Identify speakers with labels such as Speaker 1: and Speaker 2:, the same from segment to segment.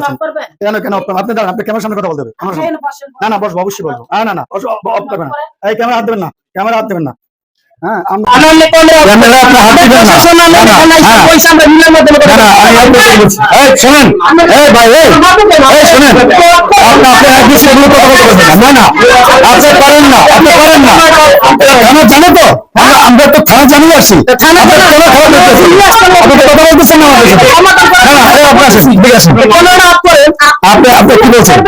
Speaker 1: আছেন কেন কেন off করবেন? আপনি দাঁড়ান আপনি ক্যামেরার সামনে কথা বলতে হবে। না না বস অবশ্যই বলব। হ্যাঁ না না অফ করবেন এই ক্যামেরা হাত দেবেন না। ক্যামেরা হাত দেবেন না। জানো তো? আমরা তো থানা জানিয়ে আসছি। আপনি থানা আপনি কথা বলতেছেন কি বলছেন?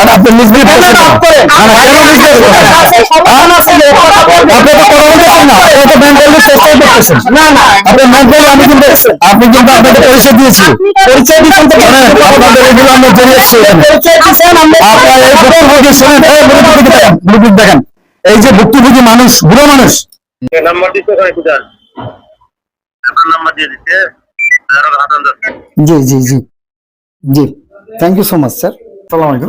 Speaker 1: আর আপনি মিসবিহেভ করছেন না। না, না, কেন misbehave করছেন? আপনি তো কথা বলতেছেন না আপনি তো মেন্টালি চেষ্টাই করতেছেন না না আপনি মেন্টালি আমি কিন্তু আপনি কিন্তু আপনাকে পরিচয় দিয়েছি। পরিচয় দিয়েছেন তো আপনাদের এগুলো আমরা জেনে এসেছি এই ভুক্তভোগী শোনেন এই মুরব্বী দেখেন এই যে ভুক্তভোগী মানুষ বুড়ো মানুষ।
Speaker 2: নাম্বার ওখানে নাম্বার দিয়ে
Speaker 1: জি জি জি জি। Thank you so much sir সালাম আলাইকুম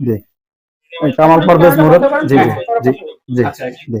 Speaker 1: জি কামাল পারভেজ মুরাদ জি জি জি। জি জি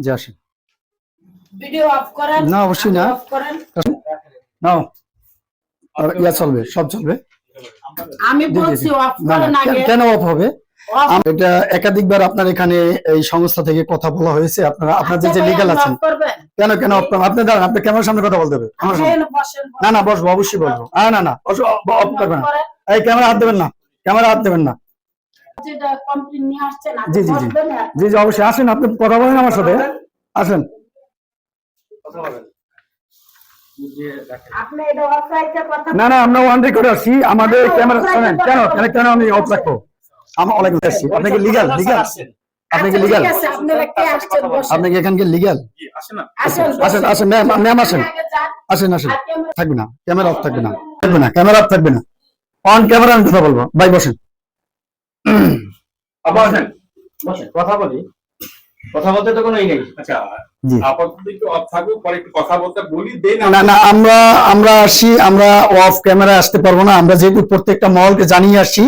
Speaker 1: জি আসেন।
Speaker 3: ভিডিও অফ করেন
Speaker 1: না, অবশ্যই না।
Speaker 3: অফ করেন।
Speaker 1: নাও। আর ইয়া চলবে সব চলবে।
Speaker 3: আমি বলছি অফ করেন আগে
Speaker 1: কেন- অফ হবে? এটা একাধিকবার আপনার এখানে এই সংস্থা থেকে কথা বলা হয়েছে। আপনারা আপনার যে
Speaker 3: আচ্ছা
Speaker 1: লিগাল আছেন। কেন কেন আপনি দাঁড়ান আপনি ক্যামেরার সামনে কথা বলতে হবে। না না বসবো অবশ্যই বলব। হ্যাঁ না না করবেন না। এই ক্যামেরা হাত দেবেন না। ক্যামেরা হাত দেবেন না। জি, জি, জি। জি জি অবশ্যই। আসেন আপনি কথা বলেন আমার সাথে। আসেন।
Speaker 3: আপনি এটা ওয়েবসাইটে কথা
Speaker 1: না না আমরা ওয়ান রেকর্ড আসছি আমাদের ক্যামেরা শোনেন কেন কেন কেন আমি অফ রাখব? আমার অনেক আসছি আপনি কি লিগাল লিগাল আপনি কি
Speaker 3: আচ্ছা,
Speaker 1: লিগাল
Speaker 3: ঠিক আছে, আপনারা কে আসছেন বসেন
Speaker 1: আপনি কি এখানকে লিগাল
Speaker 3: আসেন
Speaker 1: আসেন ম্যাম ম্যাম আসেন আসেন। আসেন থাকবে না ক্যামেরা অফ থাকবে না থাকবে না ক্যামেরা অফ থাকবে না। অন ক্যামেরা আমি কথা বলব। ভাই বসেন।
Speaker 4: বসেন বসেন কথা বলি। কথা বলতে তো কোনো নেই।
Speaker 5: আচ্ছা
Speaker 1: জি।
Speaker 5: আপাতত একটু অফ থাকুক পরে একটু কথা বলতে বলি দেন
Speaker 1: না না আমরা আমরা আসি আমরা অফ ক্যামেরা আসতে পারব না। আমরা যেহেতু প্রত্যেকটা মহলকে জানিয়ে আসছি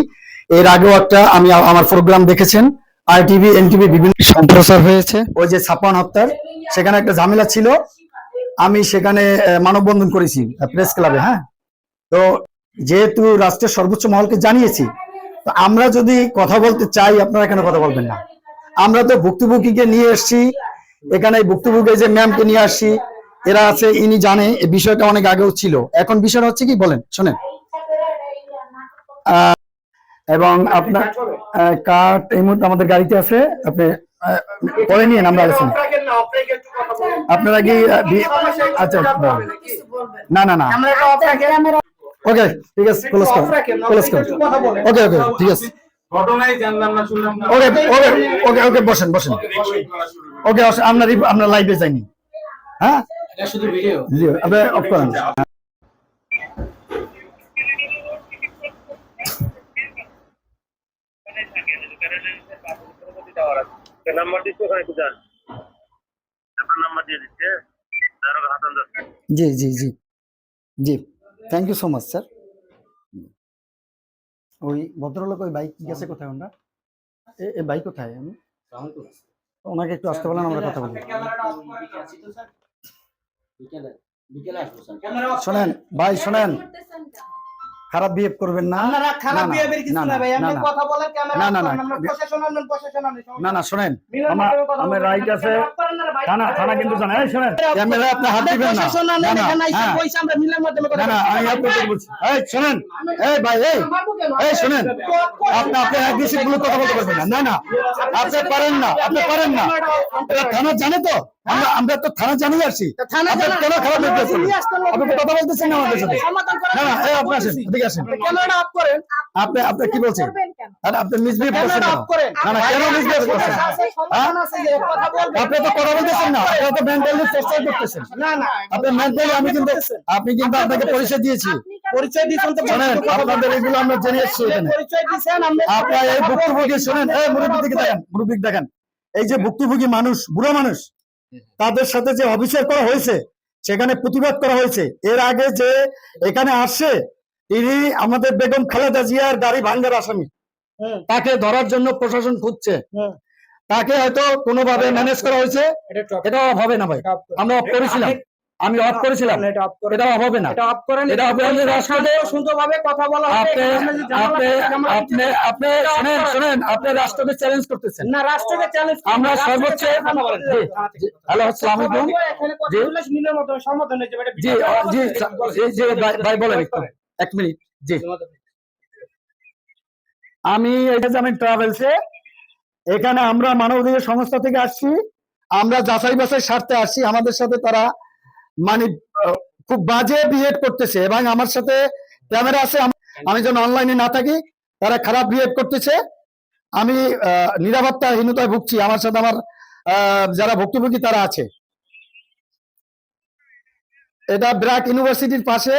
Speaker 1: এর আগেও একটা আমি আমার প্রোগ্রাম দেখেছেন। আর টিভি এনটিভি বিভিন্ন সম্প্রচার হয়েছে। ওই যে ছাপ্পান হত্যার, সেখানে একটা ঝামেলা ছিল। আমি সেখানে মানববন্ধন করেছি প্রেস ক্লাবে হ্যাঁ। তো যেহেতু রাষ্ট্রের সর্বোচ্চ মহলকে জানিয়েছি, তো আমরা যদি কথা বলতে চাই, আপনারা কেন কথা বলবেন না? আমরা তো ভুক্তভোগীকে নিয়ে এসেছি। এখানে ভুক্তভোগী যে ম্যামকে নিয়ে আসছি, এরা আছে, ইনি জানে বিষয়টা অনেক আগেও ছিল। এখন বিষয়টা হচ্ছে কি, বলেন, শোনেন। এবং আপনার কাঠ এই মুহূর্তে আমাদের গাড়িতে আছে। আপনি পরে নিয়ে আমরা আছি আপনারা কি আচ্ছা বলেন।
Speaker 3: কিছু বলবেন।
Speaker 1: না না না। ওকে ঠিক আছে ক্লোজ করুন ক্লোজ করুন ওকে ওকে ঠিক আছে।
Speaker 5: ঘটনায় জানলাম না শুনলাম না।
Speaker 1: ওকে ওকে ওকে ওকে বসেন বসেন।
Speaker 5: করা।
Speaker 1: ওকে আমরা আমরা লাইভে যাইনি। হ্যাঁ?
Speaker 4: এটা শুধু ভিডিও
Speaker 1: জি আপনি অফ করেন।
Speaker 2: নাম্বার দিচ্ছে ওখানে একটু যান। আপনার নাম্বার দিয়ে দিচ্ছে তার হাতান যাচ্ছে
Speaker 1: জি জি জি। জি। Thank you so much sir ওই ভদ্রলোক ওই বাইক গেছে কোথায় ওনারা? এ- বাইক কোথায়? আমি ওনাকে একটু আসতে বলেন আমরা কথা বলি। শোনেন ভাই শোনেন। খারাপ বিহেভ করবেন না।
Speaker 6: আপনারা খারাপ
Speaker 1: না,
Speaker 6: কিছু ভাই আপনি কথা বলেন ক্যামেরা
Speaker 1: না, না, না।
Speaker 6: প্রশাসন আনবেন প্রশাসন আনবেন
Speaker 1: না না শোনেন আমার আমার রাইট আছে। থানা থানা কিন্তু জানে। এই শোনেন ক্যামেরা আপনি হাত দিবেন না।
Speaker 6: প্রশাসন
Speaker 1: না না
Speaker 6: এখানে
Speaker 1: হ্যাঁ।
Speaker 6: আমরা মিলন মাধ্যমে কথা
Speaker 1: না না আমি আপনাকে বলছি। এই শোনেন এই ভাই এই। এই শোনেন আপনি আপনি অ্যাগ্রেসিভগুলো কথা বলতে পারবেন না। না না। আপনি পারেন না আপনি পারেন না। এটা থানা জানে তো। আমরা আমরা তো থানা জানিয়ে আসছি।
Speaker 6: থানা
Speaker 1: কেন খারাপ। আপনি কথা বলতেছেন না আমাদের সাথে। না না
Speaker 6: চেষ্টা
Speaker 1: আপনি আসেন
Speaker 6: করতেছি।
Speaker 1: এদিকে আসেন।
Speaker 6: ক্যামেরাটা অফ করেন।
Speaker 1: আপনি আপনি কি বলছেন? আপনি মিসবিহেভ করছেন না না কেন মিসবিহেভ করছেন? আপনি তো কথা বলতেছেন না। আপনি তো মেন্টালি চেষ্টা করতেছেন।
Speaker 6: না না
Speaker 1: আপনি মেন্টালি আমি কিন্তু আপনি কিন্তু আপনাকে পরিচয় দিয়েছি।
Speaker 6: পরিচয় তো
Speaker 1: আপনাদের এগুলো আমরা জেনে এসেছি এখানে।
Speaker 6: পরিচয় দিছেন আমরা
Speaker 1: আপনার এই ভুক্তভোগী শোনেন। এই মুরব্বী দিকে দেখেন মুরব্বী দেখেন। এই যে ভুক্তভোগী মানুষ বুড়ো মানুষ তাদের সাথে যে অবিচার করা হয়েছে সেখানে প্রতিবাদ করা হয়েছে। এর আগে যে এখানে আসছে তিনি আমাদের বেগম খালেদা জিয়ার গাড়ি ভাঙ্গার আসামি। তাকে ধরার জন্য প্রশাসন খুঁজছে। তাকে হয়তো কোনোভাবে ম্যানেজ করা হয়েছে।
Speaker 6: এটা
Speaker 1: হবে না ভাই। আমরা করেছিলাম। আমি অফ করেছিলাম।
Speaker 6: এটা অফ করেন
Speaker 1: হবে না।
Speaker 6: এটা অফ করেন
Speaker 1: এটা হবে। না, রাষ্ট্রকে
Speaker 6: সুন্দরভাবে কথা বলা হবে।
Speaker 1: আপনি
Speaker 6: যে
Speaker 1: আপনি আপনি আপনি শুনেন শুনেন আপনি রাষ্ট্রকে চ্যালেঞ্জ করতেছেন।
Speaker 6: না রাষ্ট্রকে চ্যালেঞ্জ
Speaker 1: আমরা সর্বোচ্চ হ্যালো আসসালামু আলাইকুম। জি।
Speaker 6: মিলের মতো সমাধান হয়ে এটা
Speaker 1: জি জি জি জি ভাই বলেন একটু। এক মিনিট। জি। আমি এটা যে আমি ট্রাভেলসে এখানে আমরা মানবাধিকার সংস্থা থেকে আসছি। আমরা যাচাই বাছাই স্বার্থে আসছি। আমাদের সাথে তারা মানে খুব বাজে বিহেভ করতেছে এবং আমার সাথে ক্যামেরা আছে আমি যেন অনলাইনে না থাকি তারা খারাপ বিহেভ করতেছে। আমি নিরাপত্তাহীনতায় ভুগছি আমার সাথে আমার যারা ভুক্তভোগী তারা আছে। এটা ব্র্যাক ইউনিভার্সিটির পাশে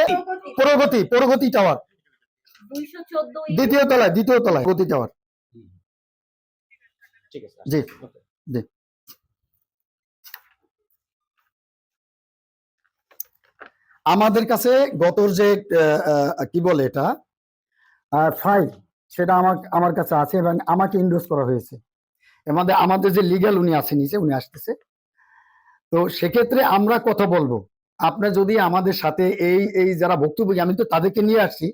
Speaker 1: প্রগতি প্রগতি টাওয়ার দ্বিতীয় তলায় দ্বিতীয় তলায় প্রগতি টাওয়ার
Speaker 4: ঠিক আছে।
Speaker 1: জি জি। আমাদের কাছে গতর যে কি বলে এটা? ফাইল সেটা আমার আমার কাছে আছে এবং আমাকে ইন্ডোজ করা হয়েছে। আমাদের আমাদের যে লিগ্যাল উনি আছে নিচে, উনি আসতেছে। তো সেক্ষেত্রে আমরা কথা বলব। আপনার যদি আমাদের সাথে এই এই যারা ভুক্তভোগী আমি তো তাদেরকে নিয়ে আসছি।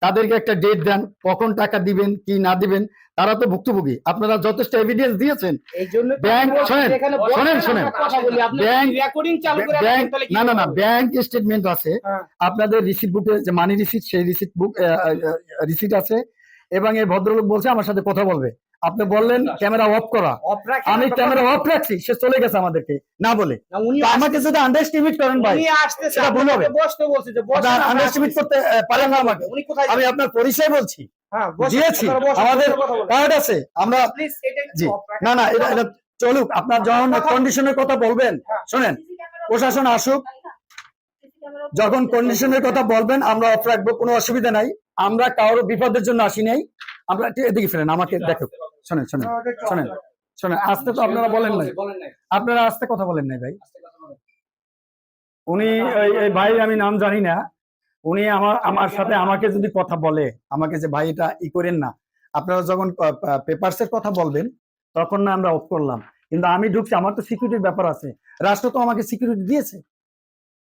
Speaker 1: তাদেরকে একটা ডেট দেন কখন টাকা দিবেন কি না দিবেন তারা তো ভুক্তভোগী। আপনারা যথেষ্ট এভিডেন্স দিয়েছেন। ব্যাংক- শোনেন, শোনেন, শোনেন। ব্যাংক- না না না ব্যাংক স্টেটমেন্ট আছে।
Speaker 6: হ্যাঁ।
Speaker 1: আপনাদের রিসিট বুকে যে মানি রিসিট সেই রিসিট বুক রিসিট আছে। এবং এই ভদ্রলোক বলছে আমার সাথে কথা বলবে। আপনি বললেন ক্যামেরা অফ করা। আমি ক্যামেরা অফ রাখছি সে চলে গেছে আমাদেরকে না বলে। আমাকে যদি আন্ডার এস্টিমেট করেন ভাই। সেটা ভুল হবে।
Speaker 6: আপনাকে বসতে বলছে যে বসেন, আমরা
Speaker 1: আন্ডার এস্টিমেট করতে পারেন না আমাকে। আমি আপনার পরিচয় বলছি।
Speaker 6: হ্যাঁ
Speaker 1: দিয়েছি। আমাদের কার্ড আছে। আমরা না না এটা এটা চলুক। আপনার যখন কন্ডিশনের কথা বলবেন
Speaker 6: হ্যাঁ।
Speaker 1: শোনেন প্রশাসন আসুক। যখন কন্ডিশনের কথা বলবেন আমরা অফ রাখব কোনো অসুবিধা নাই। আমরা কারোর বিপদের জন্য আসি নাই। আমরা একটু এদিকে ফেলেন আমাকে দেখো। শোনেন শোনেন শোনেন। শোনেন আস্তে তো আপনারা বলেন নাই। আপনারা আস্তে কথা বলেন নাই ভাই। উনি এই ভাই আমি নাম জানি না। উনি আমার আমার সাথে আমাকে যদি কথা বলে আমাকে যে ভাই এটা ই করেন না। আপনারা যখন পেপারস এর কথা বলবেন তখন না আমরা অফ করলাম। কিন্তু আমি ঢুকছি আমার তো সিকিউরিটির ব্যাপার আছে। রাষ্ট্র তো আমাকে সিকিউরিটি দিয়েছে।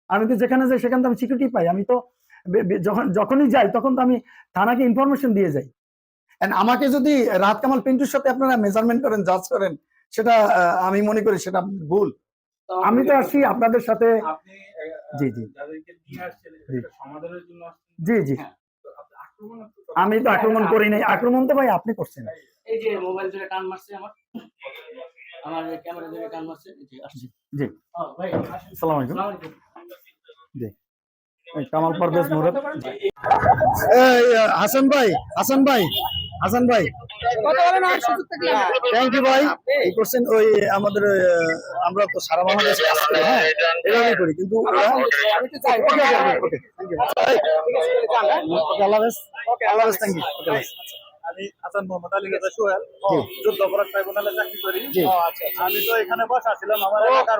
Speaker 1: আমি তো যেখানে যাই সেখানে তো আমি সিকিউরিটি পাই। আমি তো যখন যখনই যাই তখন তো আমি থানাকে ইনফরমেশন দিয়ে যাই। And আমাকে যদি রাত কামাল পিন্টুর সাথে আপনারা মেজারমেন্ট করেন জাজ করেন সেটা আমি মনে করি সেটা ভুল। আমি তো আসছি আপনাদের সাথে জি, জি। জি। জি
Speaker 5: আক্রমণাত্মক
Speaker 1: আমি তো আক্রমণ করি নাই। আক্রমণ তো ভাই আপনি করছেন।
Speaker 7: এই যে মোবাইল ধরে টান মারছে আমার। আমার ক্যামেরা ধরে টান মারছে। এই যে
Speaker 1: জি।
Speaker 7: ভাই
Speaker 1: আসসালামু আলাইকুম।
Speaker 7: আসসালামু
Speaker 1: কামাল পারভেজ মুরাদ হাসান ভাই হাসান ভাই। হাসান ভাই। থ্যাংক ইউ ভাই। এই করছেন ওই আমাদের আমরা তো সারা বাংলাদেশে কাজ করি হ্যাঁ এভাবেই করি কিন্তু থ্যাংক ইউ আল্লাহ হাফেজ। আল্লাহ হাফেজ থ্যাংক ইউ
Speaker 8: আমি হাসান মোহাম্মদ আলী গাজা সোহেল। যুদ্ধ অপরাধ ট্রাইব্যুনালে চাকরি করি। আমি তো এখানে বসা ছিলাম আমার এলাকার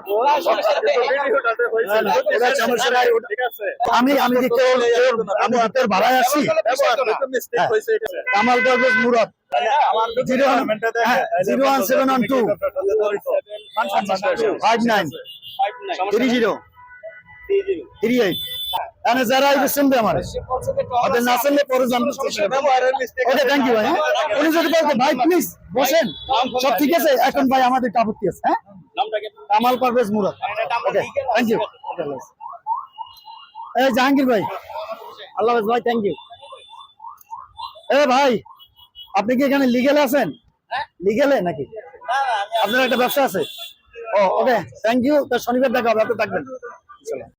Speaker 8: ঠিক আছে
Speaker 1: আমি আমি আমি তোর ভাড়ায় আসি হ্যাঁ। কামাল পারভেজ মুরাদ। জিরো ওয়ান- হ্যাঁ,
Speaker 8: তাহলে
Speaker 1: zero one seven one two. Five nine three zero. ভাই হ্যাঁ? হ্যাঁ? জাহাঙ্গীর ভাই। আল্লাহ ভাই থ্যাংক ইউ এ ভাই, আপনি কি এখানে লিগেলে আছেন? লিগেলে নাকি? আপনার একটা ব্যবসা আছে? ও ওকে থ্যাংক ইউ শনিবার দেখা হবে, আপনি থাকবেন।